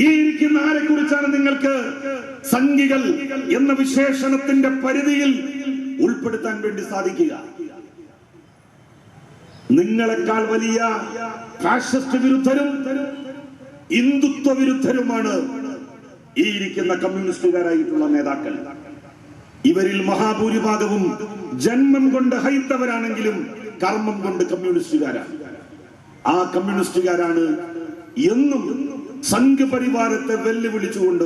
ഈ ഇരിക്കുന്ന ആരെ കുറിച്ചാണ് നിങ്ങൾക്ക് സംഘികൾ എന്ന വിശേഷണത്തിന്റെ പരിധിയിൽ ഉൾപ്പെടുത്താൻ വേണ്ടി സാധിക്കുക? നിങ്ങളെക്കാൾ വലിയ ഫാഷിസ്റ്റ് വിരുദ്ധരും ഹിന്ദുത്വ വിരുദ്ധരുമാണ് ഈ ഇരിക്കുന്ന കമ്മ്യൂണിസ്റ്റുകാരായിട്ടുള്ള നേതാക്കൾ. ഇവരിൽ മഹാഭൂരിഭാഗവും ജന്മം കൊണ്ട് ഹൈന്ദവരാണെങ്കിലും കർമ്മം കൊണ്ട് കമ്മ്യൂണിസ്റ്റുകാരാണ്. ആ കമ്മ്യൂണിസ്റ്റുകാരാണ് എന്നും സംഘപരിവാരത്തെ വെല്ലുവിളിച്ചുകൊണ്ട്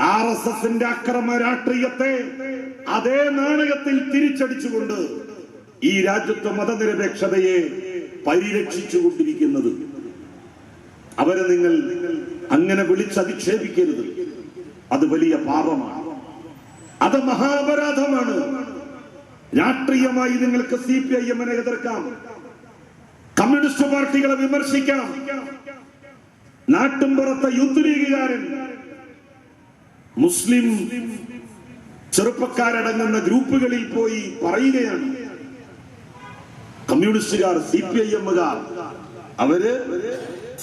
ആർ എസ് എസിന്റെ അക്രമ രാഷ്ട്രീയത്തെ അതേ നാണയത്തിൽ തിരിച്ചടിച്ചുകൊണ്ട് ഈ രാജ്യത്തെ മതനിരപേക്ഷതയെ പരിരക്ഷിച്ചുകൊണ്ടിരിക്കുന്നത്. അവരെ നിങ്ങൾ അങ്ങനെ വിളിച്ചധിക്ഷേപിക്കരുത്. അത് വലിയ പാപമാണ്. അത് മഹാപരാധമാണ്. രാഷ്ട്രീയമായി നിങ്ങൾക്ക് സി പി ഐ എമ്മിനെ എതിർക്കാം. കമ്മ്യൂണിസ്റ്റ് പാർട്ടികളെ വിമർശിക്കാം. നാട്ടുംപുറത്തെ യൂത്ത് ലീഗുകാരൻ. മുസ്ലിം ചെറുപ്പക്കാരടങ്ങുന്ന ഗ്രൂപ്പുകളിൽ പോയി പറയുകയാണ്. കമ്മ്യൂണിസ്റ്റുകാർ സി പി ഐ എമ്മുകാർ അവർ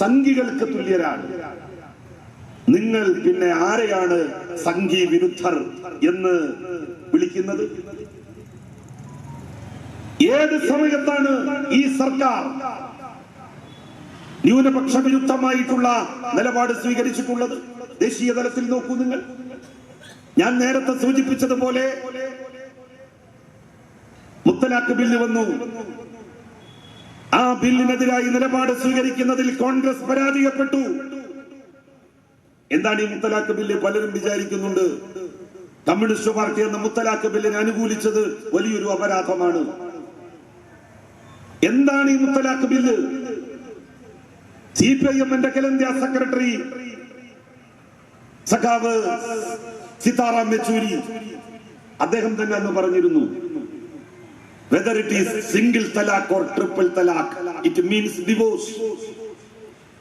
സംഘികൾക്ക് തുല്യരാണ്. നിങ്ങൾ പിന്നെ ആരെയാണ് സംഘി വിരുദ്ധർ എന്ന് വിളിക്കുന്നത്? ഏത് സമയത്താണ് ഈ സർക്കാർ ന്യൂനപക്ഷ വിരുദ്ധമായിട്ടുള്ള നിലപാട് സ്വീകരിച്ചിട്ടുള്ളത് ദേശീയ തലത്തിൽ നോക്കൂ നിങ്ങൾ. ഞാൻ നേരത്തെ സൂചിപ്പിച്ചതുപോലെ മുത്തലാഖ് ബില്ല് വന്നു. ആ ബില്ലിനെതിരായി നിലപാട് സ്വീകരിക്കുന്നതിൽ കോൺഗ്രസ് പരാജയപ്പെട്ടു. എന്താണ് ഈ മുത്തലാഖ് ബില്ല്? പലരും വിചാരിക്കുന്നുണ്ട് കമ്മ്യൂണിസ്റ്റ് പാർട്ടി എന്ന മുത്തലാഖ് ബില്ലിനെ അനുകൂലിച്ചത് വലിയൊരു അപരാധമാണ്. എന്താണ് ഈ മുത്തലാഖ് bill? C P I secretary സഖാവ് സീതാറാം യെച്ചൂരി. അദ്ദേഹം തന്നെ അന്ന് പറഞ്ഞിരുന്നു whether it is single talaq or triple talaq it means divorce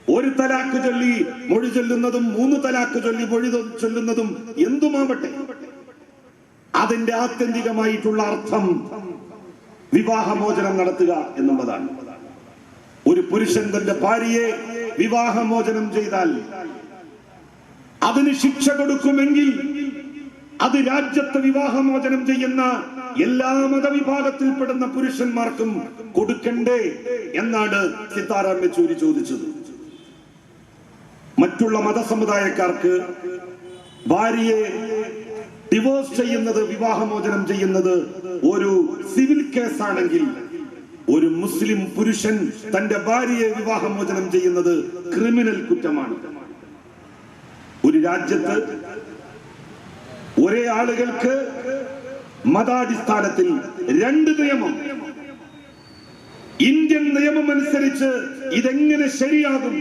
ഒരു തലാക്ക് ചൊല്ലി മൊഴി ചൊല്ലുന്നതും മൂന്ന് തലാക്ക് ചൊല്ലി മൊഴി ചൊല്ലുന്നതും എന്തുമാവട്ടെ അതിന്റെ ആത്യന്തികമായിട്ടുള്ള അർത്ഥം വിവാഹമോചനം നടത്തുക എന്നുള്ളതാണ്. ഒരു പുരുഷൻ തന്റെ ഭാര്യയെ വിവാഹമോചനം ചെയ്താൽ അതിന് ശിക്ഷ കൊടുക്കുമെങ്കിൽ അത് രാജ്യത്തെ വിവാഹമോചനം ചെയ്യുന്ന എല്ലാ മതവിഭാഗത്തിൽപ്പെടുന്ന പുരുഷന്മാർക്കും കൊടുക്കണ്ടേ എന്നാണ് സീതാറാം യെച്ചൂരി ചോദിച്ചത്. മറ്റുള്ള മതസമുദായക്കാർക്ക് ഭാര്യയെ ഡിവോഴ്സ് ചെയ്യുന്നത് വിവാഹമോചനം ചെയ്യുന്നത് ഒരു സിവിൽ കേസാണെങ്കിൽ ഒരു മുസ്ലിം പുരുഷൻ തന്റെ ഭാര്യയെ വിവാഹമോചനം ചെയ്യുന്നത് ക്രിമിനൽ കുറ്റമാണ്. ഒരു രാജ്യത്ത് ഒരേ ആളുകൾക്ക് മതാടിസ്ഥാനത്തിൽ രണ്ട് നിയമം. ഇന്ത്യൻ നിയമം അനുസരിച്ച് ഇതെങ്ങനെ ശരിയാകും?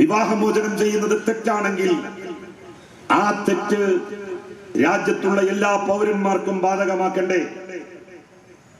വിവാഹമോചനം ചെയ്യുന്നത് തെറ്റാണെങ്കിൽ ആ തെറ്റ് രാജ്യത്തുള്ള എല്ലാ പൗരന്മാർക്കും ബാധകമാക്കണ്ടേ?